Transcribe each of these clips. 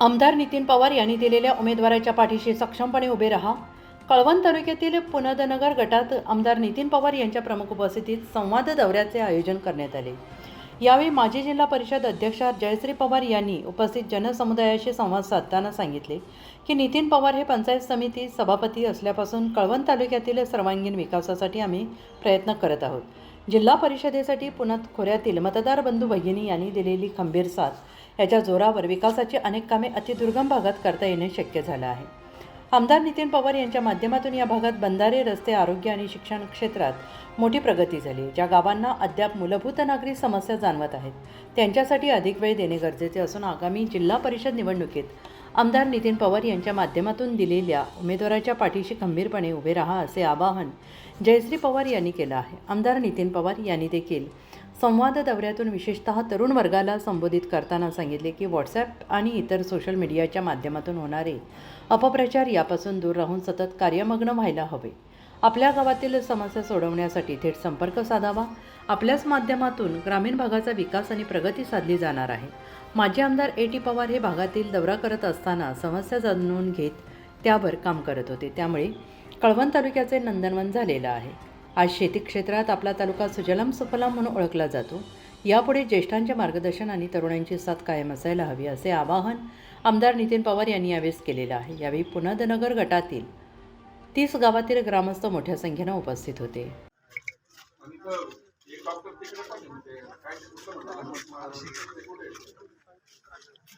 आमदार नितीन पवार यांनी दिलेल्या उमेदवाराच्या पाठीशी सक्षमपणे उभे राहा. कळवण तालुक्यातील पुनदनगर गटात आमदार नितीन पवार यांच्या प्रमुख उपस्थितीत संवाद दौऱ्याचे आयोजन करण्यात आले. यावेळी माजी जिल्हा परिषद अध्यक्ष जयश्री पवार यांनी उपस्थित जनसमुदायाशी संवाद साधताना सांगितले की नितीन पवार हे पंचायत समिती सभापती असल्यापासून कळवण तालुक्यातील सर्वांगीण विकासासाठी आम्ही प्रयत्न करत आहोत. जिल्हा परिषदेसाठी पुण्यात खोऱ्यातील मतदार बंधू भगिनी यांनी दिलेली खंबीर साथ याच्या जोरावर विकासाची अनेक कामे अतिदुर्गम भागात करता येणे शक्य झालं आहे. आमदार नितीन पवार यांच्या माध्यमातून या भागात बंधारे रस्ते आरोग्य आणि शिक्षण क्षेत्रात मोठी प्रगती झाली ज्या गावांना अद्याप मूलभूत नागरी समस्या जाणवत आहेत. त्यांच्यासाठी अधिक वेळ देणे गरजेचे असून आगामी जिल्हा परिषद निवडणुकीत आमदार नितीन पवार यांच्या माध्यमातून दिलेल्या उमेदवाराच्या पाठीशी खंबीरपणे उभे राहा असे आवाहन जयश्री पवार यांनी केलं आहे. आमदार नितीन पवार यांनी देखील संवाद दौऱ्यातून विशेषतः तरुण वर्गाला संबोधित करताना सांगितले की व्हॉट्सॲप आणि इतर सोशल मीडियाच्या माध्यमातून होणारे अपप्रचार यापासून दूर राहून सतत कार्यमग्न व्हायला हवे. आपल्या गावातील समस्या सोडवण्यासाठी थेट संपर्क साधावा. आपल्याच माध्यमातून ग्रामीण भागाचा विकास आणि प्रगती साधली जाणार आहे. माजी आमदार ए. टी. पवार हे भागातील दौरा करत असताना समस्या जाणून घेत त्यावर काम करत होते. त्यामुळे कळवण तालुक्याचे नंदनवन झालेलं आहे. आज शेती क्षेत्रात आपला तालुका सुजलाम सुफलाम म्हणून ओळखला जातो. यापुढे ज्येष्ठांचे मार्गदर्शन आणि तरुणांची साथ कायम असायला हवी असे आवाहन आमदार नितीन पवार यांनी यावेळेस केलेलं आहे. यावेळी पुनदनगर गटातील तीस गावातील ग्रामस्थ मोठ्या संख्येनं उपस्थित होते.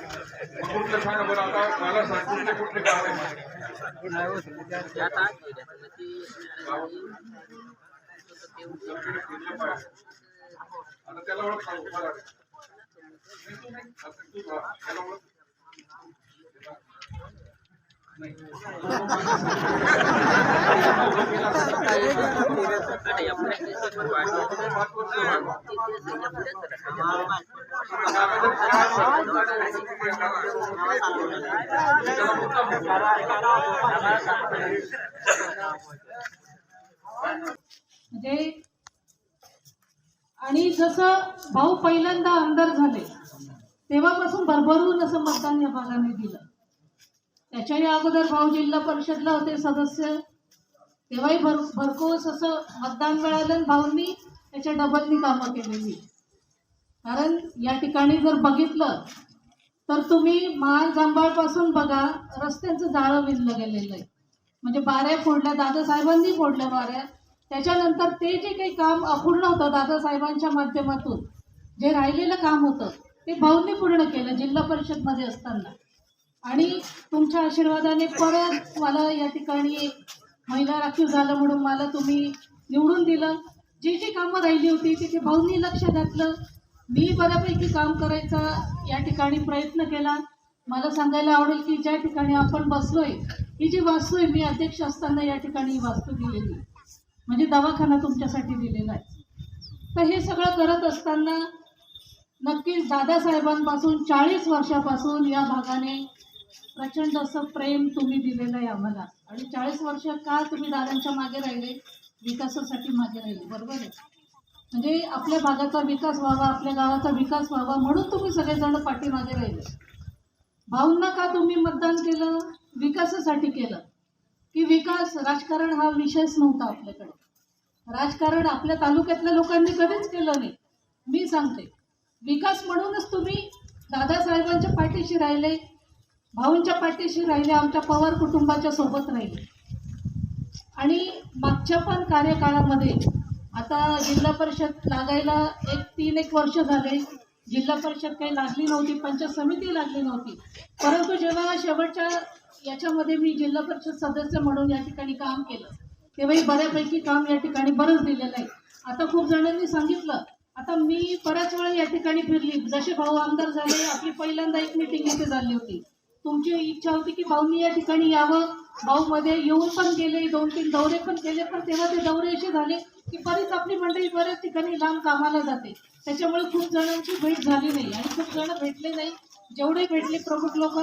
करत नाही. काम आहे. इथं नाही बोलायचं. मग कुठलं सांगा बरं आता मला सांग कुठले कुठले गाव आहे सगळीकडे फिरलं पाहिजे. आता त्याला ओळख सांगू मला आता तू बघ, त्याला ओळख नाही. म्हणजे आणि जसं भाऊ पहिल्यांदा आमदार झाले तेव्हापासून भरभरून असं मतदान या भागाने दिलं. त्याच्याही अगोदर भाऊ जिल्हा परिषदला होते सदस्य. तेव्हाही भर भरकोस असं मतदान मिळालं भाऊंनी त्याच्या डबलनी कामं केलेली. कारण या ठिकाणी जर बघितलं तर तुम्ही महाल जांभाळपासून बघा रस्त्यांचं जाळं विजलं गेलेलं आहे. म्हणजे बाऱ्या फोडल्या दादासाहेबांनी फोडल्या बाऱ्या. त्याच्यानंतर ते जे काही काम अपूर्ण होतं दादासाहेबांच्या माध्यमातून जे राहिलेलं काम होतं ते भाऊंनी पूर्ण केलं जिल्हा परिषदमध्ये असताना. आणि तुमच्या आशीर्वादाने परत मला या ठिकाणी महिला राखीव झालं म्हणून मला तुम्ही निवडून दिलं. जी जी कामं राहिली होती तिथे भाऊंनी लक्ष घातलं. मी बऱ्यापैकी काम करायचा या ठिकाणी प्रयत्न केला. मला सांगायला आवडेल की ज्या ठिकाणी आपण बसलोय ही जी वास्तू आहे मी अध्यक्ष असताना या ठिकाणी ही वास्तू दिलेली म्हणजे दवाखाना तुमच्यासाठी दिलेला आहे. तर हे सगळं करत असताना नक्कीच दादासाहेबांपासून चाळीस वर्षापासून या भागाने प्रचंड असं प्रेम तुम्ही दिलेलं आहे आम्हाला. आणि चाळीस वर्ष का तुम्ही दादांच्या मागे राहिले? विकासासाठी मागे राहिले. बरोबर आहे. म्हणजे आपल्या भागाचा विकास व्हावा आपल्या गावाचा विकास व्हावा म्हणून तुम्ही सगळेजण पाठीमागे राहिले. भाऊंना का तुम्ही मतदान केलं? विकासासाठी केलं. की विकास राजकारण हा विषयच नव्हता आपल्याकडे. राजकारण आपल्या तालुक्यातल्या लोकांनी कधीच केलं नाही. मी सांगते विकास म्हणूनच तुम्ही दादासाहेबांच्या पाठीशी राहिले भाऊंच्या पाठीशी राहिले आमच्या पवार कुटुंबाच्या सोबत राहिले. आणि मागच्या पण कार्यकाळामध्ये आता जिल्हा परिषद लागायला एक तीन एक वर्ष झाले. जिल्हा परिषद काही लागली नव्हती पंचायत समिती लागली नव्हती. परंतु जेव्हा शेवटच्या याच्यामध्ये मी जिल्हा परिषद सदस्य म्हणून या ठिकाणी काम केलं तेव्हाही बऱ्यापैकी काम या ठिकाणी बरंच दिलेलं आहे. आता खूप जणांनी सांगितलं आता मी बऱ्याच वेळा या ठिकाणी फिरली. जसे भाऊ आमदार झाले आपली पहिल्यांदा एक मिटिंग इथे झाली होती. तुमची इच्छा होती की भाऊनी या ठिकाणी यावं. भाऊमध्ये येऊन पण गेले दोन तीन दौरे पण केले पण तेव्हा ते दौरे असे झाले की बरीच आपली मंडळी बऱ्याच ठिकाणी लांब कामाला जाते. त्याच्यामुळे खूप जणांची भेट झाली नाही आणि खूप जण भेटले नाही. जेवढे भेटले प्रमुख लोक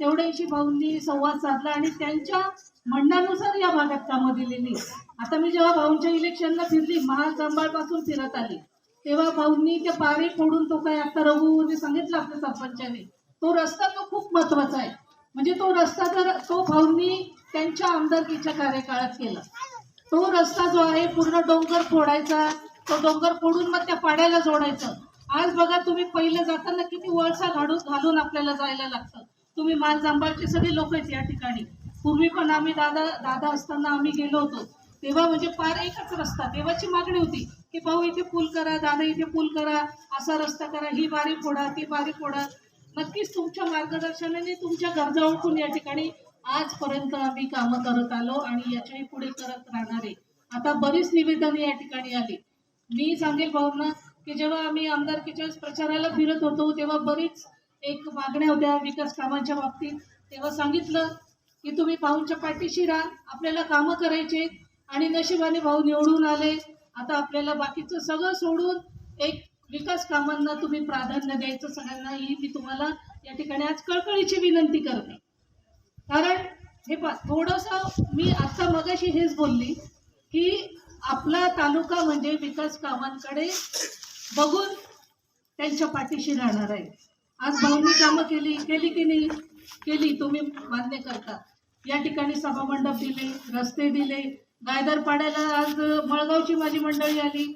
तेवढ्याशी भाऊंनी संवाद साधला आणि त्यांच्या म्हणण्यानुसार या भागात कामं दिलेली आता मी जेव्हा भाऊंच्या इलेक्शनला फिरली महाजांबाळपासून फिरत आली तेव्हा भाऊंनी ते पारे फोडून तो काय आता रघुने सांगितलं आपल्या सरपंचाने तो रस्ता तो खूप महत्त्वाचा आहे. म्हणजे तो रस्ता तर तो भाऊंनी त्यांच्या आमदारकीच्या कार्यकाळात केला. तो रस्ता जो आहे पूर्ण डोंगर फोडायचा तो डोंगर फोडून मग त्या पाड्याला जोडायचं. आज बघा तुम्ही पहिले जाताना किती वळसा घालून घालून आपल्याला जायला लागतं. तुम्ही मालजांबाळचे सगळे लोक आहेत या ठिकाणी. पूर्वी पण आम्ही दादा दादा असताना आम्ही गेलो होतो. तेव्हा म्हणजे पार एकच रस्ता. तेव्हाची मागणी होती की भाऊ इथे पूल करा दादा इथे पूल करा असा रस्ता करा ही बारी फोडा ती बारी फोडा. नक्कीच तुमच्या मार्गदर्शनाने तुमच्या गरजा ओळखून या ठिकाणी आजपर्यंत आम्ही कामं करत आलो आणि याच्याही पुढे करत राहणार. आहे आता बरीच निवेदन या ठिकाणी आली. मी सांगेल भाऊंना की जेव्हा आम्ही आमदारकीच्या प्रचाराला फिरत होतो तेव्हा बरीच एक मागण्या होत्या विकास कामांच्या बाबतीत. तेव्हा सांगितलं की तुम्ही भाऊंच्या पाठीशी राहा आपल्याला कामं करायचे आणि नशिबाने भाऊ निवडून आले. आता आपल्याला बाकीचं सगळं सोडून एक विकास कामांना तुम्ही प्राधान्य द्यायचं सगळ्यांना ही मी तुम्हाला या ठिकाणी आज कळकळीची विनंती करते. कारण हे पा थोडंसं मी आता मगाशी हेच बोलली की आपला तालुका म्हणजे विकास कामांकडे बघून त्यांच्या पाठीशी राहणार आहे. आज भाऊनी कामं केली केली की नाही? केली तुम्ही मान्य करता. या ठिकाणी सभामंडप दिले रस्ते दिले. गायदर पाड्याला आज मळगावची माझी मंडळी आली.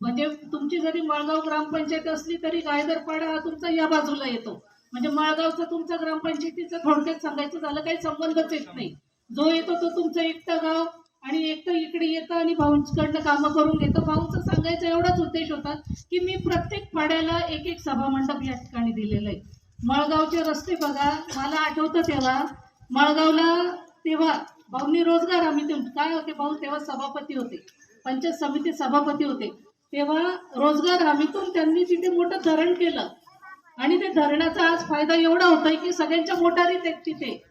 म्हणजे तुमची जरी मळगाव ग्रामपंचायत असली तरी गायदर पाडा हा तुमचा या बाजूला येतो. म्हणजे मळगावचं तुमचं ग्रामपंचायतीचं थोडक्यात सांगायचं झालं काही संबंधच येत नाही. जो येतो तो तुमचं एकटं गाव आणि एकटं इकडे येतं आणि भाऊंकडनं कामं करून घेतं. भाऊंचं सांगायचा एवढाच उद्देश होता की मी प्रत्येक पाड्याला एक एक सभामंडप या ठिकाणी दिलेलं आहे मळगावचे रस्ते बघा मला आठवतं तेव्हा मळगावला तेव्हा भाऊनी रोजगार आम्ही ते काय होते भाऊ? तेव्हा सभापती होते. पंचायत समिती सभापती होते. तेव्हा रोजगार हमीतून त्यांनी तिथे मोठं धरण केलं. आणि ते धरणाचा आज फायदा एवढा होतोय की सगळ्यांच्या मोटारीत आहेत तिथे.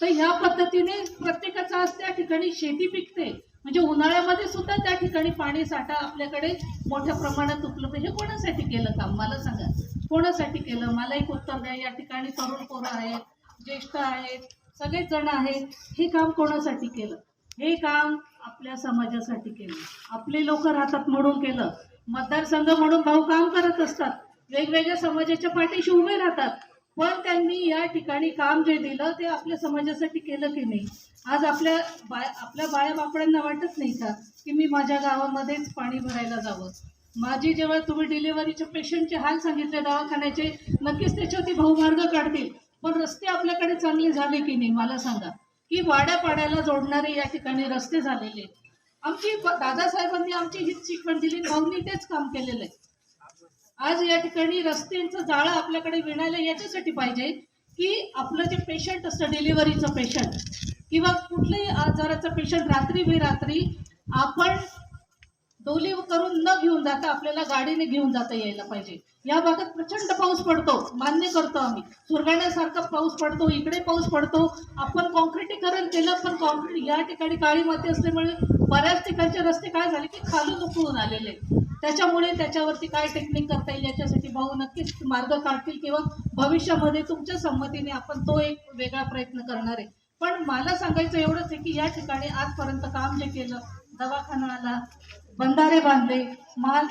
तर ह्या पद्धतीने प्रत्येकाचा आज त्या ठिकाणी शेती पिकते. म्हणजे उन्हाळ्यामध्ये सुद्धा त्या ठिकाणी पाणी साठा आपल्याकडे मोठ्या प्रमाणात उपलब्ध हे कोणासाठी केलं काम? मला सांगा. कोणासाठी केलं? मला एक उत्तर द्या. या ठिकाणी तरुण पोरं आहेत ज्येष्ठ आहेत सगळेच जण आहेत. हे काम कोणासाठी केलं? हे काम आपल्या समाजासाठी केलं. आपले लोक राहतात म्हणून केलं. मतदारसंघ म्हणून भाऊ काम करत असतात. वेगवेगळ्या समाजाच्या पाठीशी उभे राहतात. पण त्यांनी या ठिकाणी काम जे दिलं ते आपल्या समाजासाठी केलं की नाही? आज आपल्या बाय आपल्या बाया बापड्यांना वाटत नाही का की मी माझ्या गावामध्येच पाणी भरायला जावं? माझी जेव्हा तुम्ही डिलिव्हरीच्या पेशंटचे हाल सांगितले दवाखान्याचे नक्कीच त्याच्यावरती भाऊमार्ग काढतील. पण रस्ते आपल्याकडे चांगले झाले की नाही मला सांगा. की वाड्यापाड्याला जोडणारे या ठिकाणी रस्ते झालेले आहेत. आमची दादासाहेबांनी आमची हीच शिकवण दिली भाऊंनी तेच काम केलेलं आहे. आज या ठिकाणी रस्त्यांचं जाळं आपल्याकडे विणायला याच्यासाठी पाहिजे की आपलं जे पेशंट असतं डिलिव्हरीचं पेशंट किंवा कुठल्याही आजाराचं पेशंट रात्री बेरात्री आपण डोली करून न घेऊन जाता आपल्याला गाडीने घेऊन जाता यायला पाहिजे. या भागात प्रचंड पाऊस पडतो. मान्य करतो आम्ही. सुरगाण्यासारखा पाऊस पडतो इकडे पाऊस पडतो. आपण कॉन्क्रिटीकरण केलं पण कॉन्क्रीट या ठिकाणी काळी माती असल्यामुळे बऱ्याच ठिकाणचे रस्ते काय झाले की खालून उकळून आलेले. त्याच्यामुळे त्याच्यावरती काय टेक्निक करता येईल याच्यासाठी भाऊ नक्कीच मार्ग काढतील किंवा भविष्यामध्ये तुमच्या संमतीने आपण तो एक वेगळा प्रयत्न करणार आहे. पण मला सांगायचं एवढंच आहे की या ठिकाणी आजपर्यंत काम जे केलं दवाखाना आला बंधारे बांधले. महाल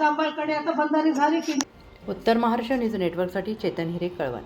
आता बंधारे झाले की उत्तर महाराष्ट्र न्यूज नेटवर्कसाठी चेतन हिरे कळवण.